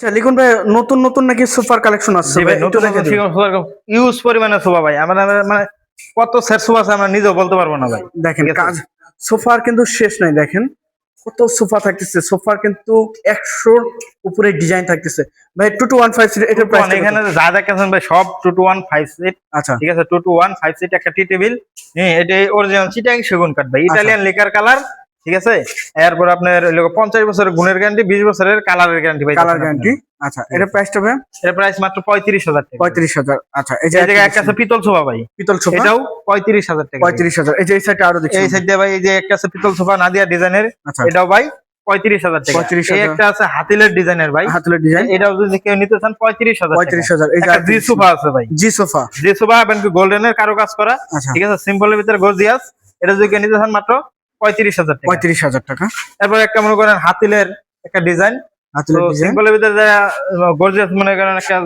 আচ্ছা লিখুন ভাই নতুন নতুন নাকি সুপার কালেকশন আসছে ভাই। ইউজ পরিমাণে সোফা ভাই। আমরা মানে কত সেট সোফা আছে আমরা নিজেও বলতে পারব না ভাই। দেখেন কাজ সোফার কিন্তু শেষ নাই দেখেন। কত সোফা থাকতেছে। সোফার কিন্তু একশোর উপরে ডিজাইন থাকতেছে। ভাই টু টু ওয়ান ফাইভ এটার প্রাইস এখানে যা দেখেন ভাই সব two two one five seat আচ্ছা। ঠিক আছে two two one five seat একটা টি টেবিল হ্যাঁ এটা অরিজিনাল চিটাং সেগুন কাঠ ভাই। ইটালিয়ান লিকার কালার ঠিক আছে? এরপর আপনার পঞ্চাশ বছরের গুণের গ্যারান্টি বিশ বছরের কালারের গ্যারান্টি ভাই। কালার গ্যারান্টি আচ্ছা এটার প্রাইসটা ভাই? এর প্রাইস মাত্র পঁয়ত্রিশ হাজার টাকা। পঁয়ত্রিশ হাজার। আচ্ছা এই জায়গায় একটা আছে পিতল সোফা ভাই। পিতল সোফা? এটাও পঁয়ত্রিশ হাজার টাকা। পঁয়ত্রিশ হাজার। এই যে এই সাইডটা আরও দেখছি। এই সাইড ভাই এই যে একটা আছে পিতল সোফা নাদিয়া ডিজাইনের আচ্ছা। এটাও ভাই পঁয়ত্রিশ হাজার টাকা। 35,000 এই একটা আছে হাতিলের ডিজাইনের ভাই। হাতুলের ডিজাইন এটাও যদি কেউ নিতে চান পঁয়ত্রিশ হাজার পঁয়ত্রিশ হাজার। জি সোফা আছে ভাই। জি সোফা। জি সোফা এবং গোল্ডেনের কারও কাজ করা। আচ্ছা। ঠিক আছে? সিম্পলের ভিতরে গর্জিয়াস এটা যদি কেউ নিতে চান মাত্র পঁয়ত্রিশ হাজার পঁয়ত্রিশ হাজার টাকা। তারপর একটা মনে করেন হাতিলের একটা ডিজাইন। সিম্পলের ভিতরে গর্জিয়াস মনে করেন একটা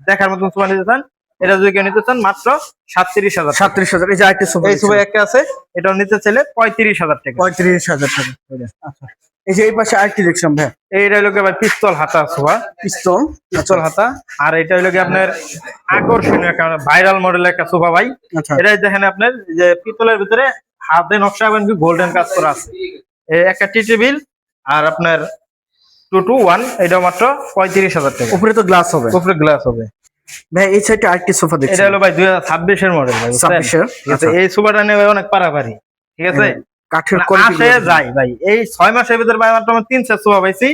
দেখার মতন সোফা নিতে চান এটা যদি কেউ নিতে চান মাত্র সাতত্রিশ হাজার সাতত্রিশ হাজার এই যে আরেকটি সোফা এই সোফা একটা আছে এটাও নিতে চাইলে পঁয়ত্রিশ হাজার টাকা। পঁয়ত্রিশ হাজার টাকা। আচ্ছা। এই যে এই পাশে আরেকটি দেখছিলাম ভাই। এইটা হলো আবার পিস্তল হাতা সোফা পিস্তল পিস্তল হাতা। আর এটা হলো কি আপনার আকর্ষণীয় একটা ভাইরাল মডেলের একটা সোফা ভাই। আচ্ছা। এটা দেখেন আপনার যে পিতলের ভিতরে হাতে নকশা এবং গোল্ডেন কাজ করা আছে। একটা টি টেবিল আর আপনার টু টু ওয়ান এটা মাত্র পঁয়ত্রিশ হাজার টাকা। উপরে তো গ্লাস হবে। উপরে গ্লাস হবে। ভাই এই সাইডে আরেকটি সোফা দেখছি। এটা হলো ভাই দুই হাজার ছাব্বিশের মডেল ভাই ছাব্বিশের এই সোফাটা নিয়ে অনেক পারাপারি ঠিক আছে? কাঠের আসে যায় ভাই। এই ছয় মাসের ভিতরে ভাই মাত্র তিন সেট সোফা পাইছি।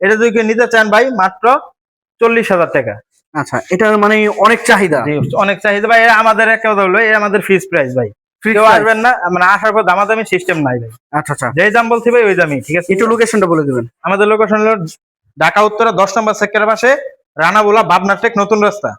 এটা যদি নিতে চান ভাই মাত্র চল্লিশ হাজার টাকা। আচ্ছা এটার মানে অনেক চাহিদা। অনেক চাহিদা ভাই আমাদের একটা কথা এই আমাদের ফিক্স প্রাইস ভাই। কেউ আসবেন না মানে আসার পর দামাদামি সিস্টেম নাই ভাই। আচ্ছা আচ্ছা। যে দাম বলছি ভাই ওই দামই ঠিক আছে? একটু লোকেশনটা বলে দিবেন। আমাদের লোকেশন হলো ঢাকা উত্তরা দশ নম্বর সেক্টরের পাশে রানাবোলা বাবনা টেক নতুন রাস্তা।